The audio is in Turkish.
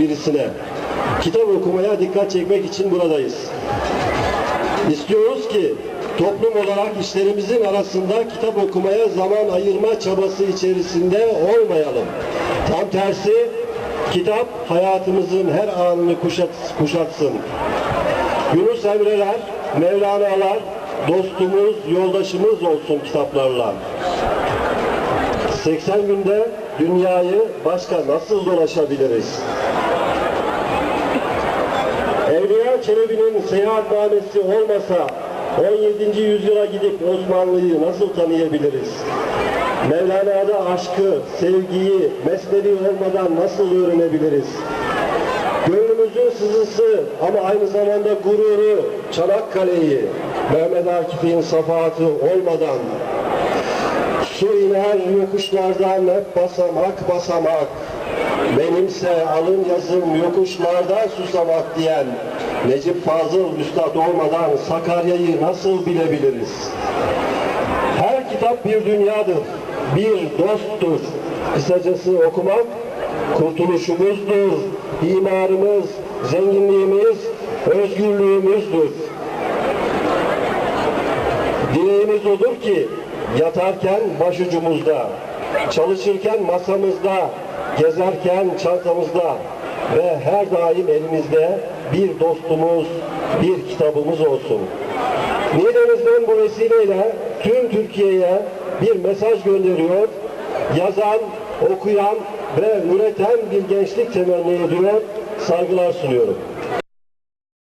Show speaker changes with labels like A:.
A: birisine kitap okumaya dikkat çekmek için buradayız. İstiyoruz ki toplum olarak işlerimizin arasında kitap okumaya zaman ayırma çabası içerisinde olmayalım. Tam tersi kitap hayatımızın her anını kuşat, kuşatsın. Yunus Emre'ler, Mevlana'lar dostumuz, yoldaşımız olsun kitaplarla. 80 günde dünyayı başka nasıl dolaşabiliriz? Evliya Çelebi'nin seyahatnamesi olmasa 17. yüzyıla gidip Osmanlı'yı nasıl tanıyabiliriz? Mevlana'da aşkı, sevgiyi, mesnevi olmadan nasıl öğrenebiliriz? Gönlümüzün sızısı ama aynı zamanda gururu, Çanakkale'yi, Mehmet Akif'in safahatı olmadan Su iner yokuşlardan hep basamak basamak. Benimse alın yazım yokuşlarda susamak diyen Necip Fazıl Üstad olmadan Sakarya'yı nasıl bilebiliriz? Her kitap bir dünyadır, bir dosttur. Kısacası okumak kurtuluşumuzdur, imarımız, zenginliğimiz, özgürlüğümüzdür. Dileğimiz odur ki yatarken başucumuzda, çalışırken masamızda, gezerken çantamızda ve her daim elimizde bir dostumuz, bir kitabımız olsun. Midemizden bu vesileyle tüm Türkiye'ye bir mesaj gönderiyor. Yazan, okuyan ve üreten bir gençlik temenni ediyor. Saygılar sunuyorum.